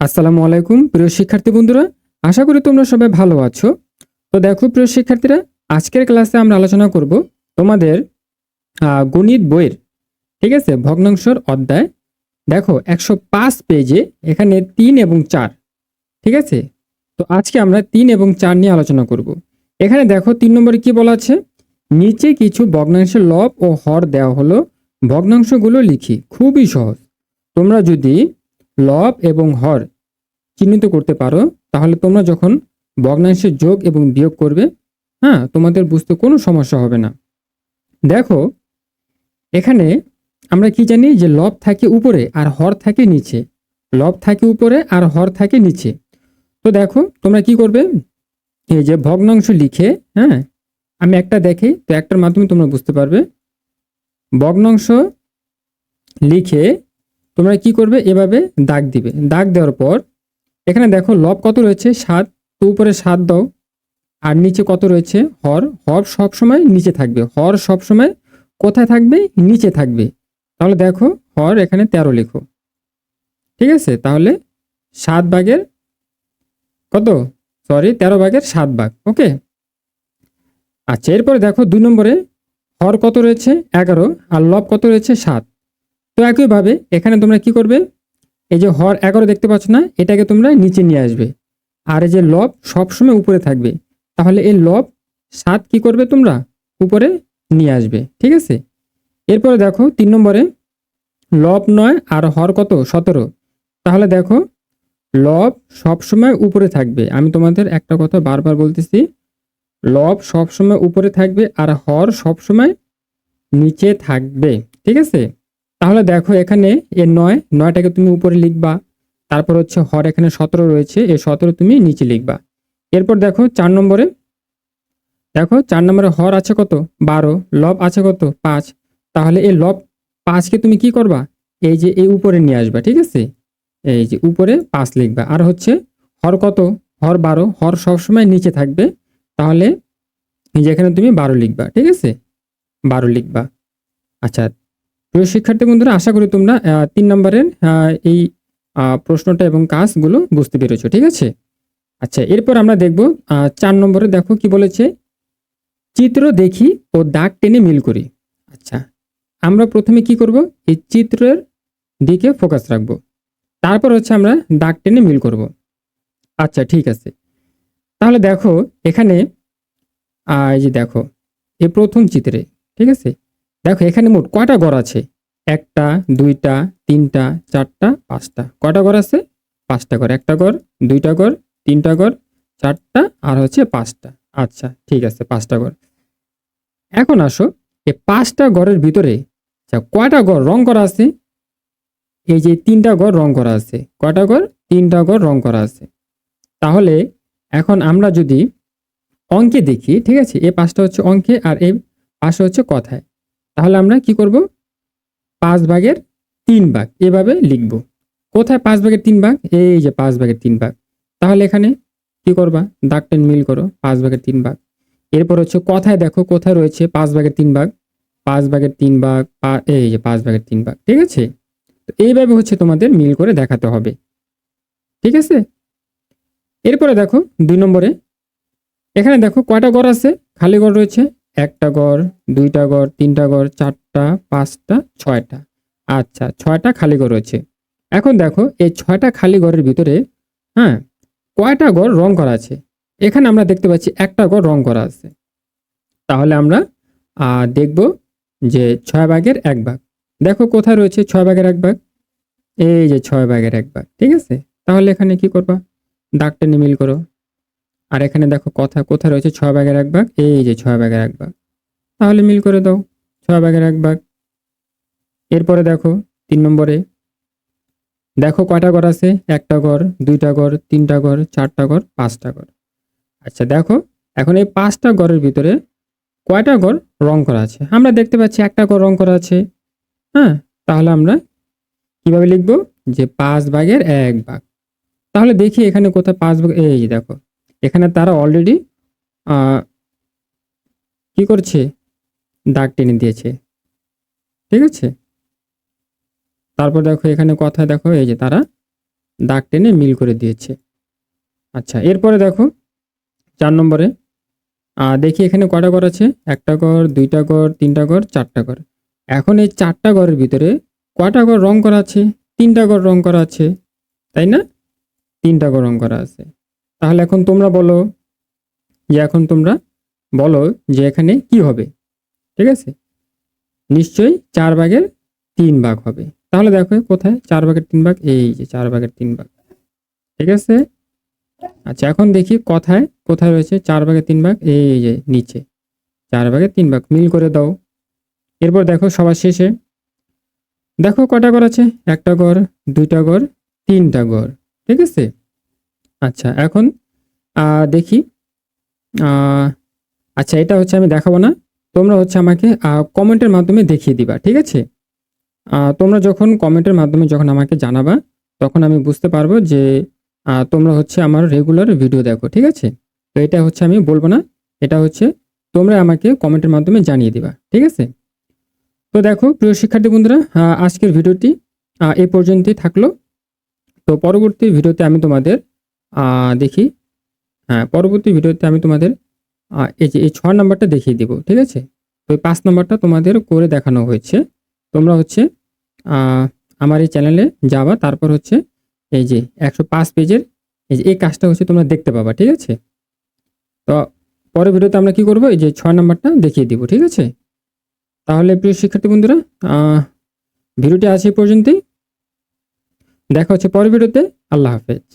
আসসালামু আলাইকুম, প্রিয় শিক্ষার্থী বন্ধুরা। আশা করি তোমরা সবাই ভালো আছো। তো দেখো, প্রিয় শিক্ষার্থীরা, আজকের ক্লাসে আমরা আলোচনা করব তোমাদের গণিত বইয়ের, ঠিক আছে? ভগ্নাংশর অধ্যায়। দেখো, একশো পাঁচ পেজে এখানে তিন এবং চার, ঠিক আছে? তো আজকে আমরা তিন এবং চার নিয়ে আলোচনা করব। এখানে দেখো, তিন নম্বরে কি বলা আছে? নিচে কিছু ভগ্নাংশের লব ও হর দেওয়া হলো। ভগ্নাংশগুলো লিখি। খুবই সহজ। তোমরা যদি লব এবং হর চিহ্নিত করতে পারো, তাহলে তোমরা যখন ভগ্নাংশের যোগ এবং বিয়োগ করবে হ্যাঁ তোমাদের বুঝতে কোনো সমস্যা হবে না। দেখো, এখানে আমরা কি জানি যে লব থাকে উপরে আর হর থাকে নিচে। লব থাকে উপরে আর হর থাকে নিচে। তো দেখো, তোমরা কি করবে? এই যে ভগ্নাংশ লিখে হ্যাঁ আমি একটা দেখি, তো একটার মাধ্যমে তোমরা বুঝতে পারবে। ভগ্নাংশ লিখে তোমরা কি করবে? এভাবে দাগ দিবে। দাগ দেওয়ার পর এখানে দেখো লব কত রয়েছে? সাত। তো উপরে সাত দাও। আর নিচে কত রয়েছে? হর। হর সব সময় নিচে থাকবে। হর সব সময় কোথায় থাকবে? নিচে থাকবে। তাহলে দেখো হর এখানে তেরো লেখো। ঠিক আছে? তাহলে সাত ভাগের কত? সরি, তেরো ভাগের সাত ভাগ। ওকে? আচ্ছা এরপরে দেখো দুই নম্বরে হর কত রয়েছে? এগারো। আর লব কত রয়েছে? সাত। তো একইভাবে এখানে তোমরা কি করবে? এই যে হর এগারো দেখতে পাচ্ছ না? এটাকে তোমরা নিচে নিয়ে আসবে। আর এই যে লব সবসময় উপরে থাকবে। তাহলে এই লব সাত কি করবে তোমরা? উপরে নিয়ে আসবে। ঠিক আছে? এরপরে দেখো তিন নম্বরে লব নয় আর হর কত? সতেরো। তাহলে দেখো লব সবসময় উপরে থাকবে। আমি তোমাদের একটা কথা বারবার বলতেছি। লব সবসময় উপরে থাকবে আর হর সবসময় নিচে থাকবে। ঠিক আছে? তাহলে দেখো এখানে এ নয়, নয়টাকে তুমি উপরে লিখবা। তারপর হচ্ছে হর এখানে সতেরো রয়েছে, এ সতেরো তুমি নিচে লিখবা। এরপর দেখো চার নম্বরে, দেখো চার নম্বরে হর আছে কত? বারো, লব আছে কত? পাঁচ। তাহলে এই লব পাঁচকে তুমি কি করবা? এই যে এই উপরে নিয়ে আসবা, ঠিক আছে? এই যে উপরে পাঁচ লিখবা। আর হচ্ছে হর কত? হর বারো, হর সবসময় নিচে থাকবে। তাহলে এই যে এখানে তুমি বারো লিখবা, ঠিক আছে? বারো লিখবা। আচ্ছা প্রিয় শিক্ষার্থী বন্ধুরা, আশা করি তোমরা তিন নম্বরের এই প্রশ্নটা এবং কাজগুলো বুঝতে পেরেছ, ঠিক আছে? আচ্ছা এরপর আমরা দেখব চার নম্বরে দেখো কি বলেছে, চিত্র দেখি ও দাগ টেনে মিল করি। আচ্ছা আমরা প্রথমে কি করব? এই চিত্রের দিকে ফোকাস রাখব। তারপর হচ্ছে আমরা দাগ টেনে মিল করব। আচ্ছা ঠিক আছে। তাহলে দেখো, এখানে এই যে দেখো, এই প্রথম চিত্রে, ঠিক আছে? দেখো, এখানে মোট কয়টা ঘর আছে? একটা, দুইটা, তিনটা, চারটা, পাঁচটা। কয়টা ঘর আছে? পাঁচটা ঘর। একটা ঘর, দুইটা ঘর, তিনটা ঘর, চারটা, আর হচ্ছে পাঁচটা। আচ্ছা ঠিক আছে, পাঁচটা ঘর। এখন আসো এই পাঁচটা ঘরের ভিতরে আচ্ছা কয়টা ঘর রং করা আছে? এই যে তিনটা ঘর রং করা আছে। কয়টা ঘর? তিনটা ঘর রং করা আছে। তাহলে এখন আমরা যদি অঙ্কে দেখি, ঠিক আছে? এ পাঁচটা হচ্ছে অঙ্কে আর এই পাশে হচ্ছে কথায়। তাহলে আমরা কি করব? পাঁচ ভাগের তিন ভাগ, এভাবে লিখব। কোথায় পাঁচ ভাগের তিন ভাগ? এই যে পাঁচ ভাগের তিন ভাগ। তাহলে এখানে কি করবা? দাগ টেন মিল করো, পাঁচ ভাগের তিন ভাগ। এরপর হচ্ছে কথায় দেখো, কোথায় রয়েছে পাঁচ ভাগের তিন ভাগ? পাঁচ ভাগের তিন ভাগ এই যে পাঁচ ভাগের তিন ভাগ, ঠিক আছে? তো এইভাবে হচ্ছে তোমাদের মিল করে দেখাতে হবে। ঠিক আছে? এরপরে দেখো, দুই নম্বরে। এখানে দেখো কয়টা ঘর আছে? খালি ঘর রয়েছে একটা ঘর দুইটা ঘর তিনটা ঘর চারটা, পাঁচটা, ছয়টা। আচ্ছা ছয়টা খালি ঘর রয়েছে। এখন দেখো, এই ছয়টা খালি ঘরের ভিতরে হ্যাঁ কয়টা ঘর রং করা আছে? এখানে আমরা দেখতে পাচ্ছি একটা ঘর রং করা আছে। তাহলে আমরা দেখব যে ছয় ভাগের এক ভাগ। দেখো কোথায় রয়েছে ছয় ভাগের এক ভাগ? এই যে ছয় ভাগের এক ভাগ, ঠিক আছে? তাহলে এখানে কি করবা? দাগটা নিমিল করো। আর এখানে দেখো কথা কোথায় রয়েছে? ছয় ভাগের এক ভাগ। এই যে ছয় ভাগের এক ভাগ। তাহলে মিল করে দাও। ছয় ভাগের এক ভাগ। এরপরে দেখো তিন নম্বরে। দেখো কয়টা ঘর আছে? একটা ঘর, দুইটা ঘর, তিনটা ঘর, চারটা ঘর, পাঁচটা ঘর। আচ্ছা দেখো এখন এই পাঁচটা ঘরের ভিতরে কয়টা ঘর রং করা আছে? আমরা দেখতে পাচ্ছি একটা ঘর রং করা আছে। হ্যাঁ তাহলে আমরা কীভাবে লিখব? যে পাঁচ ভাগের এক ভাগ। তাহলে দেখি এখানে কোথায় পাঁচ ভাগ এই দেখো। এখানে তারা অলরেডি কি করছে? দাগ টেনে দিয়েছে। ঠিক আছে? তারপর দেখো, এখানে কথা দেখো, এই যে তারা দাগ টেনে মিল করে দিয়েছে। আচ্ছা এরপরে দেখো, চার নম্বরে দেখি এখানে কটা ঘর আছে? একটা ঘর, দুইটা ঘর, তিনটা ঘর, চারটা ঘর। এখন এই চারটা ঘরের ভিতরে কটা ঘর রং করা আছে? তিনটা ঘর রং করা আছে, তাই না? তিনটা ঘর রং করা আছে। তাহলে এখন তোমরা বলো যে এখন তোমরা বলো যে এখানে কি হবে, ঠিক আছে? নিশ্চয়ই চার ভাগের তিন ভাগ হবে। তাহলে দেখো কোথায়? চার ভাগের তিন ভাগ, এই যে চার ভাগের তিন ভাগ, ঠিক আছে? আচ্ছা এখন দেখি কথায়, কোথায় রয়েছে চার ভাগের তিন ভাগ, এই যে নিচে। চার ভাগের তিন ভাগ, মিল করে দাও। এরপর দেখো সবার শেষে, দেখো কটা ঘর আছে? একটা ঘর, দুইটা ঘর, তিনটা ঘর, ঠিক আছে? আচ্ছা এখন দেখি। আচ্ছা এটা হচ্ছে আমি দেখাবো না। তোমরা হচ্ছে আমাকে কমেন্টের মাধ্যমে দেখিয়ে দিবা, ঠিক আছে? তোমরা যখন কমেন্টের মাধ্যমে যখন আমাকে জানাবা, তখন আমি বুঝতে পারব যে তোমরা হচ্ছে আমার রেগুলার ভিডিও দেখো, ঠিক আছে? তো এটা হচ্ছে আমি বলব না, এটা হচ্ছে তোমরা আমাকে কমেন্টের মাধ্যমে জানিয়ে দিবা, ঠিক আছে? তো দেখো, প্রিয় শিক্ষার্থী বন্ধুরা আজকের ভিডিওটি এ পর্যন্তই থাকল। তো পরবর্তী ভিডিওতে আমি তোমাদের দেখি। হ্যাঁ পরবর্তী ভিডিওতে আমি তোমাদের এই যে, এই ছ নাম্বারটা দেখিয়ে দিব, ঠিক আছে? তো এই পাঁচ নাম্বারটা তোমাদের করে দেখানো হয়েছে। তোমরা হচ্ছে আমার এই চ্যানেলে যাবা, তারপর হচ্ছে এই যে একশো পাঁচ পেজের, এই যে, এই কাজটা হচ্ছে তোমরা দেখতে পাবা, ঠিক আছে? তো পরের ভিডিওতে আমরা কি করব? এই যে ছয় নাম্বারটা দেখিয়ে দিব, ঠিক আছে? তাহলে প্রিয় শিক্ষার্থী বন্ধুরা ভিডিওটি আছে এই পর্যন্তই। দেখা হচ্ছে পরের ভিডিওতে। আল্লাহ হাফেজ।